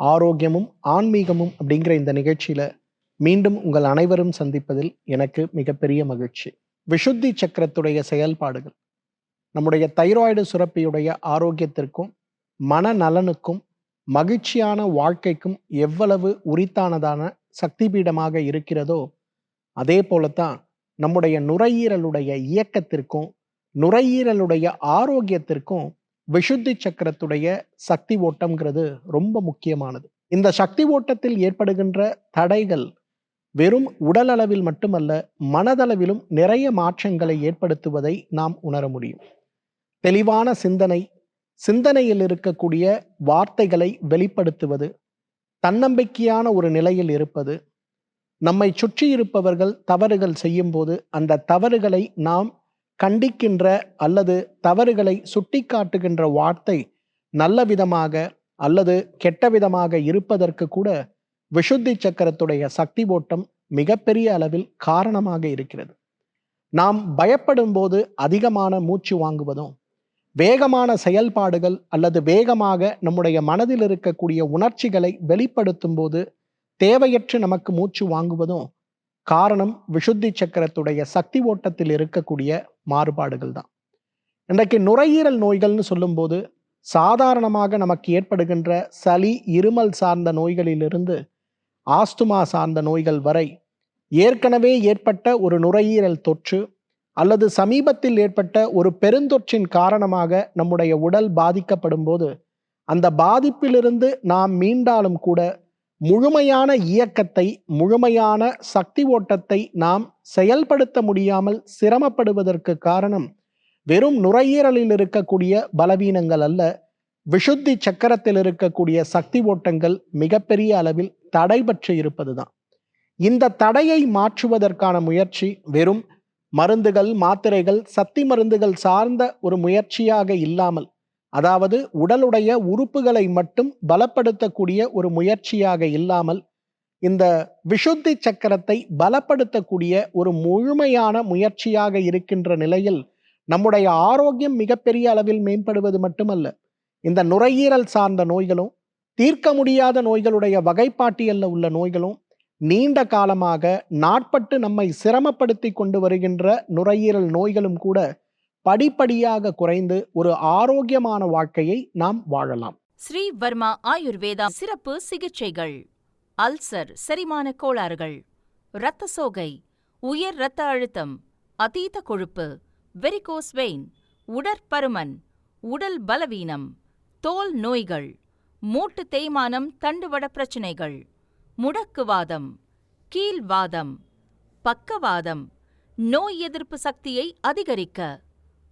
ஆரோக்கியமும் ஆன்மீகமும் அப்படிங்கிற இந்த நிகழ்ச்சியில மீண்டும் உங்கள் அனைவரும் சந்திப்பதில் எனக்கு மிகப்பெரிய மகிழ்ச்சி. விஷுத்தி சக்கரத்துடைய செயல்பாடுகள் நம்முடைய தைராய்டு சுரப்பியுடைய ஆரோக்கியத்திற்கும் மனநலனுக்கும் மகிழ்ச்சியான வாழ்க்கைக்கும் எவ்வளவு உரித்தானதான சக்தி பீடமாக இருக்கிறதோ அதே போலத்தான் நம்முடைய நுரையீரலுடைய இயக்கத்திற்கும் நுரையீரலுடைய ஆரோக்கியத்திற்கும் விஷுத்தி சக்கரத்துடைய சக்தி ஓட்டம்ங்கிறது ரொம்ப முக்கியமானது. இந்த சக்தி ஓட்டத்தில் ஏற்படுகின்ற தடைகள் வெறும் உடல் அளவில் மட்டுமல்ல மனதளவிலும் நிறைய மாற்றங்களை ஏற்படுத்துவதை நாம் உணர முடியும். தெளிவான சிந்தனை சிந்தனையில் இருக்கக்கூடிய வார்த்தைகளை வெளிப்படுத்துவது தன்னம்பிக்கையான ஒரு நிலையில் இருப்பது நம்மை சுற்றி இருப்பவர்கள் தவறுகள் செய்யும்போது அந்த தவறுகளை நாம் கண்டிக்கின்ற அல்லது தவறுகளை சுட்டிக்காட்டுகின்ற வார்த்தை நல்ல விதமாக அல்லது கெட்ட விதமாக இருப்பதற்கு கூட விஷுத்தி சக்கரத்துடைய சக்தி ஓட்டம் மிகப்பெரிய அளவில் காரணமாக இருக்கிறது. நாம் பயப்படும் போது அதிகமான மூச்சு வாங்குவதும் வேகமான செயல்பாடுகள் அல்லது வேகமாக நம்முடைய மனதில் இருக்கக்கூடிய உணர்ச்சிகளை வெளிப்படுத்தும் போது தேவையற்று நமக்கு மூச்சு வாங்குவதும் காரணம் விஷுத்தி சக்கரத்துடைய சக்தி ஓட்டத்தில் இருக்கக்கூடிய மாறுபாடுகள் தான். இன்றைக்கு நுரையீரல் நோய்கள்னு சொல்லும்போது சாதாரணமாக நமக்கு ஏற்படுகின்ற சளி இருமல் சார்ந்த நோய்களிலிருந்து ஆஸ்துமா சார்ந்த நோய்கள் வரை ஏற்கனவே ஏற்பட்ட ஒரு நுரையீரல் தொற்று அல்லது சமீபத்தில் ஏற்பட்ட ஒரு பெருந்தொற்றின் காரணமாக நம்முடைய உடல் பாதிக்கப்படும் போது அந்த பாதிப்பிலிருந்து நாம் மீண்டாலும் கூட முழுமையான இயக்கத்தை முழுமையான சக்தி ஓட்டத்தை நாம் செயல்படுத்த முடியாமல் சிரமப்படுவதற்கு காரணம் வெறும் நுரையீரலில் இருக்கக்கூடிய பலவீனங்கள் அல்ல. விஷுத்தி சக்கரத்தில் இருக்கக்கூடிய சக்தி ஓட்டங்கள் மிகப்பெரிய அளவில் தடைபற்று இருப்பதுதான். இந்த தடையை மாற்றுவதற்கான முயற்சி வெறும் மருந்துகள் மாத்திரைகள் சக்தி மருந்துகள் சார்ந்த ஒரு முயற்சியாக இல்லாமல் அதாவது உடலுடைய உறுப்புகளை மட்டும் பலப்படுத்தக்கூடிய ஒரு முயற்சியாக இல்லாமல் இந்த விஷுத்தி சக்கரத்தை பலப்படுத்தக்கூடிய ஒரு முழுமையான முயற்சியாக இருக்கின்ற நிலையில் நம்முடைய ஆரோக்கியம் மிகப்பெரிய அளவில் மேம்படுவது மட்டுமல்ல. இந்த நுரையீரல் சார்ந்த நோய்களும் தீர்க்க முடியாத நோய்களுடைய வகைப்பாட்டியல்ல உள்ள நோய்களும் நீண்ட காலமாக நாட்பட்டு நம்மை சிரமப்படுத்தி கொண்டு வருகின்ற நுரையீரல் நோய்களும் கூட படிப்படியாக குறைந்து ஒரு ஆரோக்கியமான வாழ்க்கையை நாம் வாழலாம். ஸ்ரீ வர்மா ஆயுர்வேதா சிறப்பு சிகிச்சைகள். அல்சர் செரிமான கோளாறுகள். இரத்த சோகை உயர் இரத்த அழுத்தம் அதீத கொழுப்பு வெரிகோஸ் வெயின் உடற்பருமன் உடல் பலவீனம் தோல் நோய்கள் மூட்டு தேய்மானம் தண்டுவட பிரச்சினைகள் முடக்குவாதம் கீழ்வாதம் பக்கவாதம் நோய் எதிர்ப்பு சக்தியை அதிகரிக்க